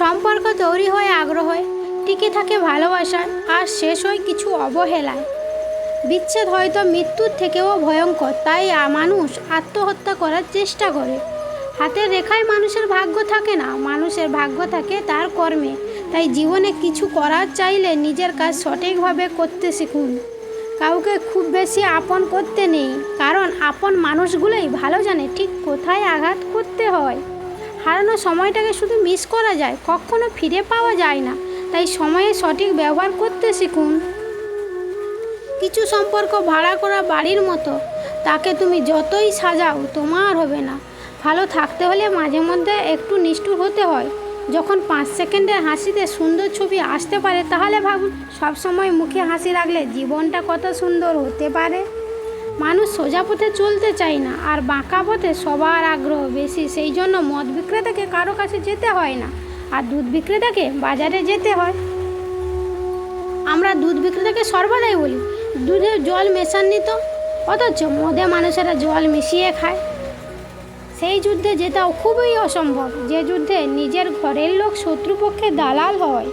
সম্পর্ক তৈরি হয় আগ্রহে, টিকে থাকে ভালোবাসায় আর শেষ হয় কিছু অবহেলায়। বিচ্ছেদ হয়তো মৃত্যুর থেকেও ভয়ঙ্কর, তাই মানুষ আত্মহত্যা করার চেষ্টা করে। হাতের রেখায় মানুষের ভাগ্য থাকে না, মানুষের ভাগ্য থাকে তার কর্মে। তাই জীবনে কিছু করার চাইলে নিজের কাজ সঠিকভাবে করতে শিখুন। কাউকে খুব বেশি আপন করতে নেই, কারণ আপন মানুষগুলোই ভালো জানে ঠিক কোথায় আঘাত করতে হয়। হারানো সময়টাকে শুধু মিস করা যায়, কখনো ফিরে পাওয়া যায় না। তাই সময়ে সঠিক ব্যবহার করতে শিখুন। কিছু সম্পর্ক ভাড়া করা বাড়ির মতো, তাকে তুমি যতই সাজাও তোমার হবে না। ভালো থাকতে হলে মাঝে মধ্যে একটু নিষ্ঠুর হতে হয়। যখন পাঁচ সেকেন্ডের হাসিতে সুন্দর ছবি আসতে পারে, তাহলে ভাবুন, সবসময় মুখে হাসি রাখলে জীবনটা কত সুন্দর হতে পারে। মানুষ সোজা পথে চলতে চায় না, আর বাঁকা পথে সবার আগ্রহ বেশি। সেই জন্য মদ বিক্রেতাকে কারও কাছে যেতে হয় না, আর দুধ বিক্রেতাকে বাজারে যেতে হয়। আমরা দুধ বিক্রেতাকে সর্বদাই বলি, দুধে জল মেশাননি তো? অথচ মদে মানুষেরা জল মিশিয়ে খায়। সেই যুদ্ধে জেতাও খুবই অসম্ভব, যে যুদ্ধে নিজের ঘরের লোক শত্রুপক্ষে দালাল হয়।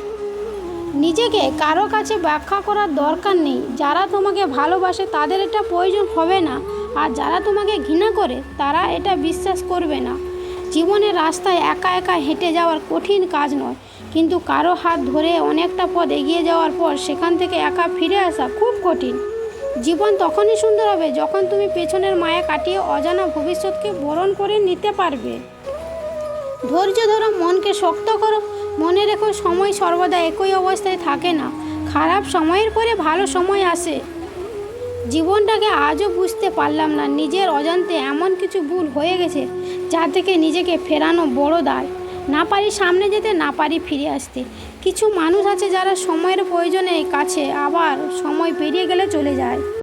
নিজেকে কারও কাছে ব্যাখ্যা করার দরকার নেই। যারা তোমাকে ভালোবাসে, তাদের এটা প্রয়োজন হবে না। আর যারা তোমাকে ঘৃণা করে, তারা এটা বিশ্বাস করবে না। জীবনের রাস্তায় একা একা হেঁটে যাওয়ার কঠিন কাজ নয়। কিন্তু কারও হাত ধরে অনেকটা পথ এগিয়ে যাওয়ার পর, সেখান থেকে একা ফিরে আসা খুব কঠিন। জীবন তখনই সুন্দর হবে যখন তুমি পেছনের মায়া কাটিয়ে অজানা ভবিষ্যৎকে বরণ করে নিতে পারবে। ধৈর্য ধরো, মনকে শক্ত করো। মনে রেখো, সময় সর্বদা একই অবস্থায় থাকে না। খারাপ সময়ের পরে ভালো সময় আসে। জীবনটাকে আজও বুঝতে পারলাম না, নিজের অজান্তে এমন কিছু ভুল হয়ে গেছে যা থেকে নিজেকে ফেরানো বড় দায়। না পারি সামনে যেতে, না পারি ফিরে আসতে। কিছু মানুষ আছে যারা সময়ের প্রয়োজনে কাছে, আবার সময় পেরিয়ে গেলে চলে যায়।